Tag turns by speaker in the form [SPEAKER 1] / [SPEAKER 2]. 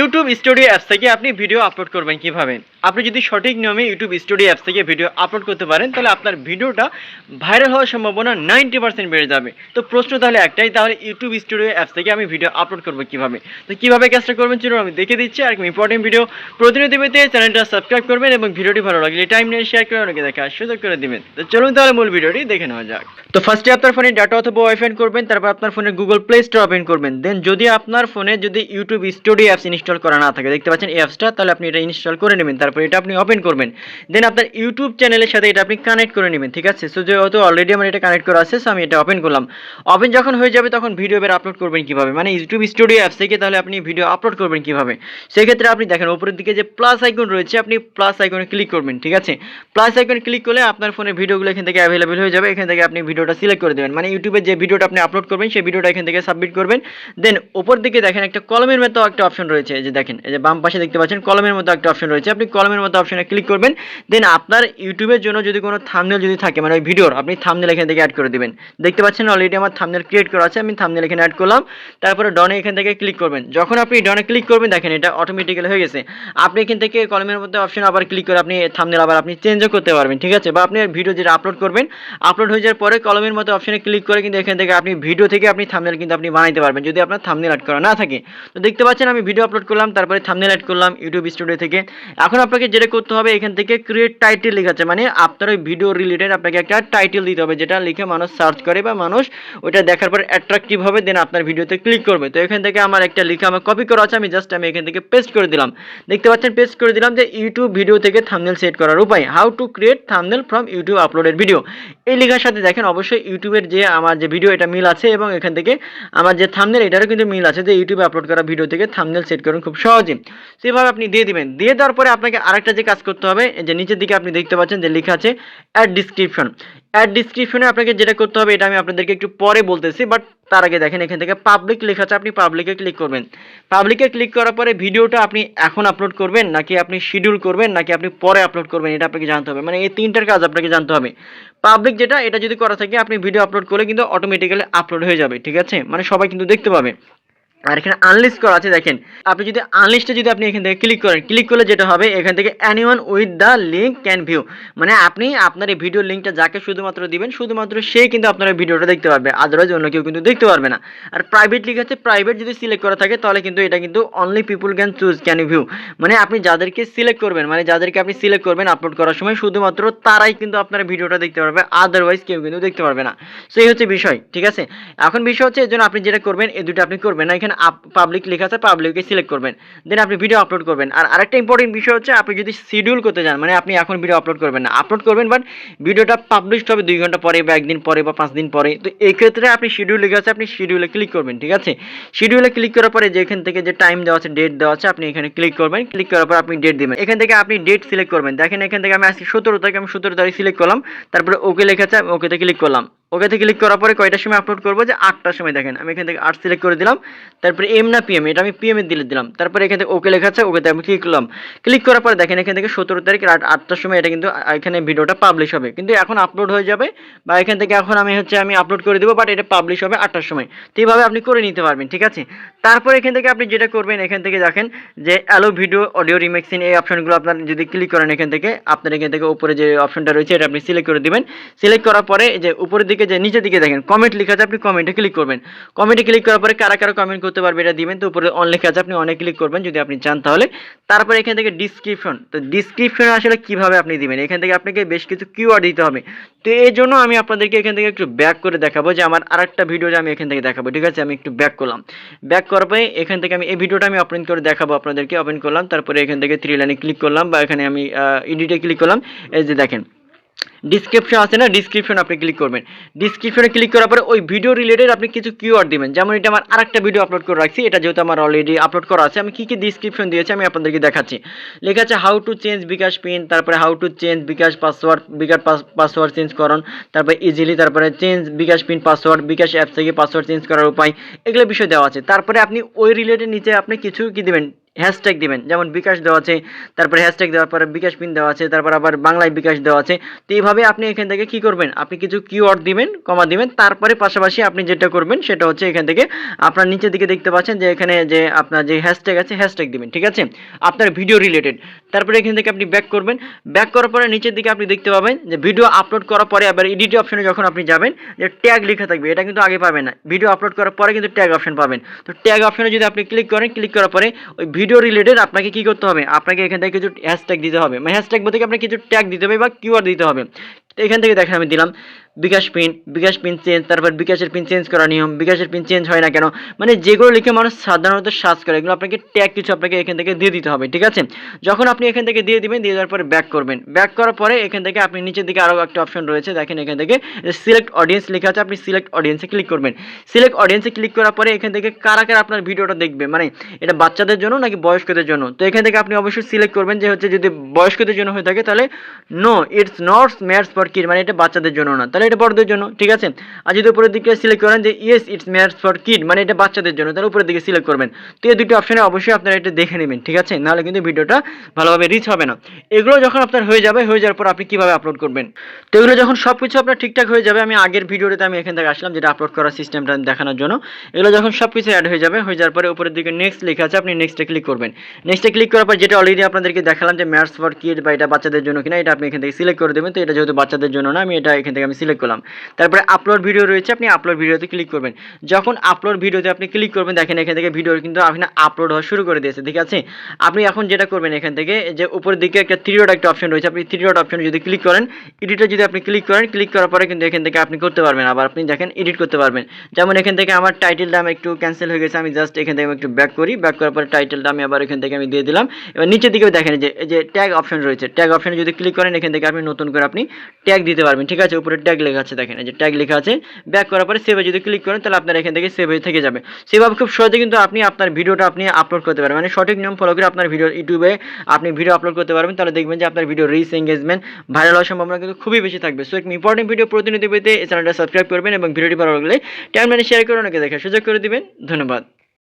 [SPEAKER 1] YouTube studio apps থেকে আপনি video upload করবেন কীভাবে? আপনি যদি সঠিক নিয়মে ইউটিউব স্টুডিও অ্যাপস থেকে ভিডিও আপলোড করতে পারেন, তাহলে আপনার ভিডিওটা ভাইরাল হওয়ার সম্ভাবনা নাইনটি পার্সেন্ট বেড়ে যাবে। তো প্রশ্ন তাহলে একটাই, তাহলে ইউটিউব স্টুডিও অ্যাপস থেকে আমি ভিডিও আপলোড করব কীভাবে? তো কীভাবে কাজটা করবেন চলুন আমি দেখে দিচ্ছি, আর ইম্পর্টেন্ট ভিডিও প্রতিনিধি পেতে চ্যানেলটা সাবস্ক্রাইব করবেন এবং ভিডিওটি ভালো লাগলে টাইম নিয়ে শেয়ার করে অনেকে দেখার সুযোগ করে দিবেন। তো চলুন তাহলে মূল ভিডিওটি দেখে নেওয়া যাক। তো ফার্স্টে আপনার ফোনে ডাটা অথবা ওয়াইফাই করবেন, তারপর আপনার ফোনে গুগল প্লে স্টোর ওপেন করবেন। দেন যদি আপনার ফোনে যদি ইউটিউব স্টুডিও অ্যাপস ইনস্টল করা না থাকে। দেখতে পাচ্ছেন অ্যাপসটা তাহলে আপনি এটা ইনস্টল করে নেবেন, তারপর এটা আপনি ওপেন করবেন। দেন আপনার ইউটিউব চ্যানেলের সাথে এটা আপনি কানেক্ট করে নেবেন, ঠিক আছে? সো যেহেতু অলরেডি আমার এটা কানেক্ট করা আছে সো আমি এটা ওপেন করলাম। ওপেন যখন হয়ে যাবে, তখন ভিডিও এবার আপলোড করবেন কীভাবে? মানে ইউটিউব স্টুডিও অ্যাপস থেকে তাহলে আপনি ভিডিও আপলোড করবেন কীভাবে? সেক্ষেত্রে আপনি দেখেন, উপরের দিকে যে প্লাস আইকন রয়েছে, আপনি প্লাস আইকনে ক্লিক করবেন, ঠিক আছে? প্লাস আইকনে ক্লিক করলে আপনার ফোনের ভিডিওগুলো এখান থেকে অ্যাভেলেবেল হয়ে যাবে, এখান থেকে আপনি ভিডিওটা সিলেক্ট করে দেবেন। মানে ইউটিউবে যে ভিডিওটা আপনি আপলোড করবেন, সেই ভিডিওটা এখান থেকে সাবমিট করবেন। দেন উপর দিকে দেখেন, একটা কলমের মতো একটা অপশন রয়েছে। এই যে দেখেন, এই যে বাম পাশে দেখতে পাচ্ছেন, কলমের মতো একটা অপশন রয়েছে। আপনি কলমের মতো অপশনে ক্লিক করবেন দেন আপনার ইউটিউবের জন্য যদি কোনো থামনেল যদি থাকে মানে ওই ভিডিওর আপনি থামনেল এখান থেকে অ্যাড করে দিবেন। দেখতে পাচ্ছেন অলরেডি আমার থামনেল ক্রিয়েট করা আছে, আমি থামনেল এখানে অ্যাড করলাম। তারপরে ডনে এখান থেকে ক্লিক করবেন। যখন আপনি ডনে ক্লিক করবেন, দেখেন এটা অটোমেটিক্যালি হয়ে গেছে। আপনি এখান থেকে কলমের মধ্যে অপশন আবার ক্লিক করে আপনি থামনেল আবার আপনি চেঞ্জও করতে পারবেন, ঠিক আছে? বা আপনি ভিডিও যেটা আপলোড করবেন আপলোড হয়ে যাওয়ার পরে কলমের মতো অপশনে ক্লিক করে কিন্তু এখান থেকে আপনি ভিডিও থেকে আপনি থামনেল কিন্তু আপনি বানাইতে পারবেন, যদি আপনার থামনেল অ্যাড করা না থাকে। তো দেখতে পাচ্ছেন আমি ভিডিও আপলোড করলাম, তারপরে থামনেল অ্যাড করলাম ইউটিউব স্টুডিও থেকে। এখন আপনাকে যেটা করতে হবে, এখান থেকে ক্রিয়েট টাইটেল লেখাচ্ছে মানে আপনার ওই ভিডিও রিলেটেড আপনাকে একটা টাইটেল দিতে হবে, যেটা লিখে মানুষ সার্চ করে বা মানুষ ওইটা দেখার পর অ্যাট্রাকটিভ হবে দেন আপনার ভিডিওতে ক্লিক করবে। তো এখান থেকে আমার একটা লিখে আমার কপি করা আছে, আমি জাস্ট আমি এখান থেকে পেস্ট করে দিলাম। দেখতে পাচ্ছেন পেস্ট করে দিলাম যে ইউটিউব ভিডিও থেকে থামনেল সেট করার উপায়। How to create thumbnail from YouTube uploaded video এই লেখার সাথে দেখেন, অবশ্যই ইউটিউবের যে আমার যে ভিডিও এটা মিল আছে এবং এখান থেকে আমার যে থামনেল এটারও কিন্তু মিল আছে যে ইউটিউবে আপলোড করা ভিডিও থেকে থামনেল সেট করুন খুব সহজে। সেভাবে আপনি দিয়ে দিবেন। দিয়ে দেওয়ার পরে আপনাকে আরেকটা যে কাজ করতে হবে যে নিচের দিকে আপনি দেখতে পাচ্ছেন যে লেখা আছে অ্যাড ডিসক্রিপশন অ্যাড ডিসক্রিপশনে আপনাকে যেটা করতে হবে, এটা আমি আপনাদেরকে একটু পরে বলতেছি বাট তার আগে দেখেন, এখান থেকে পাবলিক লেখা আছে, আপনি পাবলিকে ক্লিক করবেন। পাবলিকে ক্লিক করার পরে ভিডিওটা আপনি এখন আপলোড করবেন, নাকি আপনি শিডিউল করবেন, নাকি আপনি পরে আপলোড করবেন, এটা আপনাকে জানতে হবে। মানে এই তিনটার কাজ আপনাকে জানতে হবে। পাবলিক যেটা, এটা যদি করা থাকে, আপনি ভিডিও আপলোড করলে কিন্তু অটোমেটিক্যালি আপলোড হয়ে যাবে, ঠিক আছে? মানে সবাই কিন্তু দেখতে পাবে। আর এখানে আনলিস্ট করা আছে, দেখেন। আপনি যদি আনলিস্টে যদি আপনি এখান থেকে ক্লিক করেন ক্লিক করলে যেটা হবে, এখান থেকে anyone with the link can view মানে আপনি আপনার এই ভিডিও লিঙ্কটা যাকে শুধুমাত্র দিবেন, শুধুমাত্র সে কিন্তু আপনার এই ভিডিওটা দেখতে পারবে। আদারওয়াইজ অন্য কেউ কিন্তু দেখতে পারবে না। আর প্রাইভেট লিঙ্ক আছে প্রাইভেট যদি সিলেক্ট করা থাকে, তাহলে কিন্তু এটা কিন্তু only people can choose can view মানে আপনি যাদেরকে সিলেক্ট করবেন মানে যাদেরকে আপনি সিলেক্ট করবেন আপলোড করার সময় শুধুমাত্র তারাই কিন্তু আপনার ভিডিওটা দেখতে পারবে আদারওয়াইজ কেউ কিন্তু দেখতে পারবে না। সো এই হচ্ছে বিষয়, ঠিক আছে? এখন বিষয় হচ্ছে, এই জন্য আপনি যেটা করবেন, এই দুটো আপনি করবেন না। এখানে পাবলিক লেখা আছে পাবলিককে সিলেক্ট করবেন। দেন আপনি ভিডিও আপলোড করবেন। আর আরেকটা ইম্পর্টেন্ট বিষয় হচ্ছে, আপনি যদি শিডিউল করতে যান মানে আপনি এখন ভিডিও আপলোড করবেন না। আপলোড করবেন বাট ভিডিওটা পাবলিশড হবে দুই ঘণ্টা পরে বা একদিন পরে বা পাঁচ দিন পরে। তো এই ক্ষেত্রে আপনি শিডিউল লেখা আছে, আপনি শিডিউলে ক্লিক করবেন, ঠিক আছে? শিডিউলে ক্লিক করার পরে যে এখান থেকে যে টাইম দেওয়া আছে ডেট দেওয়া আছে, আপনি এখানে ক্লিক করবেন। ক্লিক করার পর আপনি ডেট দিবেন। এখান থেকে আপনি ডেট সিলেক্ট করবেন। দেখেন এখান থেকে আমি আজকে সতেরো তারিখ, আমি সতেরো তারিখ সিলেক্ট করলাম। তারপরে ওকে লেখা আছে, আমি ওকেতে ক্লিক করলাম। ওকেতে ক্লিক করার পরে কয়টার সময় আপলোড করব? যে আটটার সময় দেখেন। আমি এখান থেকে আট সিলেক্ট করে দিলাম। তারপরে এম না পিএম এটা আমি পিএম দিলে দিলাম। তারপরে এখান থেকে ওকে লেখা আছে ওকেতে আমি ক্লিক করলাম। ক্লিক করার পরে দেখেন এখান থেকে সতেরো তারিখ রাত আটটার সময় এটা কিন্তু এখানে ভিডিওটা পাবলিশ হবে। কিন্তু এখন আপলোড হয়ে যাবে বা এখান থেকে এখন আমি হচ্ছে, আমি আপলোড করে দেবো বাট এটা পাবলিশ হবে আটটার সময়। তো এইভাবে আপনি করে নিতে পারবেন, ঠিক আছে? তারপরে এখান থেকে আপনি যেটা করবেন, এখান থেকে দেখেন যে অ্যালো ভিডিও অডিও রিমেক্সিন এই অপশনগুলো আপনার যদি ক্লিক করেন এখান থেকে, আপনার এখান থেকে উপরে যে অপশনটা রয়েছে, এটা আপনি সিলেক্ট করে দিবেন। সিলেক্ট করার পরে যে উপরের দিকে যে নিচের দিকে দেখেন কমেন্ট লেখা আছে, আপনি কমেন্টে ক্লিক করবেন। কমেন্টে ক্লিক করার পরে কারা কারা কমেন্ট করতে পারবে এটা দিবেন, তো উপরে অন লেখা আছে, আপনি অনেক ক্লিক করবেন, যদি আপনি চান তাহলে। তারপরে এখান থেকে ডিসক্রিপশন তো ডিসক্রিপশন আসলে কীভাবে আপনি দিবেন? এখান থেকে আপনাকে বেশ কিছু কিওয়ার্ড দিতে হবে। তো এই জন্য আমি আপনাদেরকে এখান থেকে একটু ব্যাক করে দেখাবো যে আমার আরেকটা ভিডিও যে আমি এখান থেকে দেখাবো, ঠিক আছে? আমি একটু ব্যাক করলাম। ব্যাক করার পরে এখান থেকে আমি এই ভিডিওটা আমি ওপেন করে দেখাবো আপনাদেরকে ওপেন করলাম, তারপরে এখান থেকে থ্রি লাইনে ক্লিক করলাম বা এখানে আমি এডিটে ক্লিক করলাম। এই যে দেখেন ডিসক্রিপশন আছে না ডিসক্রিপশন আপনি ক্লিক করবেন। ডিসক্রিপশনে ক্লিক করার পরে ওই ভিডিও রিলেটেড আপনি কিছু কিওয়ার্ড দিবেন। যেমন এটা আমার আরেকটা ভিডিও আপলোড করে রাখছি, এটা যেহেতু আমার অলরেডি আপলোড করা আছে, আমি কী কী ডিসক্রিপশন দিয়েছি আমি আপনাদেরকে দেখাচ্ছি। লেখা আছে how to change bKash pin তারপরে how to change bKash password bKash password change করুন, তারপরে ইজিলি তারপরে change bKash pin password bKash app থেকে পাসওয়ার্ড চেঞ্জ করার উপায়, এগুলো বিষয় দেওয়া আছে। তারপরে আপনি ওই রিলেটেড নিচে আপনি কিছু কি দেবেন? হ্যাশট্যাগ দিবেন। যেমন বিকাশ দেওয়া আছে, তারপরে হ্যাশট্যাগ দেওয়ার পরে বিকাশ পিন দেওয়া আছে, তারপর আবার বাংলায় বিকাশ দেওয়া আছে। তো এইভাবে আপনি এখান থেকে কি করবেন? আপনি কিছু কিওয়ার্ড দিবেন কমা দিবেন, তারপরে পাশাপাশি আপনি যেটা করবেন সেটা হচ্ছে এখান থেকে আপনার নিচের দিকে দেখতে পাচ্ছেন যে এখানে যে আপনার যে হ্যাশট্যাগ আছে হ্যাশট্যাগ দিবেন, ঠিক আছে? আপনার ভিডিও রিলেটেড তারপরে এখান থেকে আপনি ব্যাক করবেন। ব্যাক করার পরে নিচের দিকে আপনি দেখতে পাবেন যে ভিডিও আপলোড করার পরে আবার এডিট অপশনে যখন আপনি যাবেন, যে ট্যাগ লেখা থাকবে, এটা কিন্তু আগে পাবেন না। ভিডিও আপলোড করার পরে কিন্তু ট্যাগ অপশন পাবেন। তো ট্যাগ অপশনে যদি আপনি ক্লিক করেন ক্লিক করার পরে ওই ভিডিও রিলেটেড আপনাকে কি করতে হবে? আপনাকে এখান থেকে কিছু হ্যাশট্যাগ দিতে হবে। মানে হ্যাশট্যাগ বলতে আপনাকে কিছু ট্যাগ দিতে হবে বা কিউআর দিতে হবে। তো এখান থেকে দেখেন আমি দিলাম bKash pin bKash pin change তারপর বিকাশের পিন চেঞ্জ করা নিয়ম, বিকাশের পিন চেঞ্জ হয় না কেন? মানে যেগুলো লিখে মানুষ সাধারণত সার্চ করে, এগুলো আপনাকে ট্যাগ কিছু আপনাকে এখান থেকে দিয়ে দিতে হবে, ঠিক আছে? যখন আপনি এখান থেকে দিয়ে দিবেন, দিয়ে দেওয়ার পরে ব্যাক করবেন। ব্যাক করার পরে এখান থেকে আপনি নিচের দিকে আরও একটা অপশন রয়েছে, দেখেন এখান থেকে সিলেক্ট অডিয়েন্স লেখা আছে, আপনি সিলেক্ট অডিয়েন্সে ক্লিক করবেন। সিলেক্ট অডিয়েন্সে ক্লিক করার পরে এখান থেকে কারা কারা আপনার ভিডিওটা দেখবে? মানে এটা বাচ্চাদের জন্য নাকি বয়স্কদের জন্য? তো এখান থেকে আপনি অবশ্যই সিলেক্ট করবেন যে হচ্ছে যদি বয়স্কদের জন্য হয়ে থাকে, তাহলে no it's not made for kid মানে এটা বাচ্চাদের জন্য না। তাহলে এটা বড়দের জন্য, ঠিক আছে? আর যদি উপরের দিকে সিলেক্ট করেন যে yes it's made for kid মানে এটা বাচ্চাদের জন্য, তাহলে উপরের দিকে সিলেক্ট করবেন। তো এই দুটি অপশনে অবশ্যই আপনারা এটা দেখে নেবেন, ঠিক আছে? নাহলে কিন্তু ভিডিওটা ভালোভাবে রিচ হবে না। এগুলো যখন আপনার হয়ে যাবে, হয়ে যাওয়ার পর আপনি কীভাবে আপলোড করবেন? তো এগুলো যখন সব কিছু আপনার ঠিকঠাক হয়ে যাবে, আমি আগের ভিডিওতে আমি এখান থেকে আসলাম, যেটা আপলোড করার সিস্টেমটা দেখানোর জন্য। এগুলো যখন সব কিছু অ্যাড হয়ে যাবে, হয়ে যাওয়ার পরে উপরের দিকে নেক্সট লেখা আছে, আপনি নেক্সটে ক্লিক করবেন। নেক্সটে ক্লিক করার পর যেটা অলরেডি আপনাদেরকে দেখালাম যে ম্যাথস ফর কিড বা এটা বাচ্চাদের জন্য কিনা, এটা আপনি এখান থেকে সিলেক্ট করে দেবেন। তো এটা যেহেতু বাচ্চাদের জন্য না, আমি এটা এখান থেকে আমি সিলেক্ট করলাম। তারপরে আপলোড ভিডিও রয়েছে, আপনি আপলোড ভিডিওতে ক্লিক করবেন। যখন আপলোড ভিডিওতে আপনি ক্লিক করবেন, দেখেন এখান থেকে ভিডিও কিন্তু আপনি আপলোড হওয়া শুরু করে দিয়েছে, ঠিক আছে? আপনি এখন যেটা করবেন এখান থেকে, যে উপরের দিকে একটা থ্রি ডট একটা অপশন রয়েছে, আপনি থ্রি ডট অপশনে যদি ক্লিক করেন এডিটে যদি আপনি ক্লিক করেন ক্লিক করার পরে কিন্তু এখান থেকে আপনি করতে পারবেন, আবার আপনি দেখেন এডিট করতে পারবেন। যেমন এখান থেকে আমার টাইটেলটা আমি একটু ক্যান্সেল হয়ে গেছে, আমি জাস্ট এখান থেকে আমি একটু ব্যাক করি ব্যাক করার পরে টাইটেলটা আমি আবার এখান থেকে আমি দিয়ে দিলাম। এবার নিচের দিকেও দেখেন যে যে ট্যাগ অপশন রয়েছে ট্যাগ অপশনে যদি ক্লিক করেন, এখান থেকে আপনি নতুন করে আপনি ট্যাগ দিতে পারবেন, ঠিক আছে? উপরে ট্যাগ লেখা আছে, দেখেন যে ট্যাগ লেখা আছে ব্যাক করার পরে সেভে যদি ক্লিক করেন, তাহলে আপনার এখান থেকে সেভ হয়ে থেকে যাবে। সেভাবে খুব সহজে কিন্তু আপনি আপনার ভিডিওটা আপনি আপলোড করতে পারবেন। মানে সঠিক নিয়ম ফলো করে আপনার ভিডিও ইউটিউবে আপনি ভিডিও আপলোড করতে পারবেন, তাহলে দেখবেন যে আপনার ভিডিও রিচ এঙ্গেজমেন্ট ভাইরাল হওয়ার সম্ভাবনা কিন্তু খুবই বেশি থাকবে। সো একটি ইম্পর্টেন্ট ভিডিও প্রতিনিধি পেতে এই চ্যানেলটা সাবস্ক্রাইব করবেন এবং ভিডিওটি ভালো লাগলে লাইনে শেয়ার করে অনেকে দেখার সুযোগ করে দিবেন। ধন্যবাদ।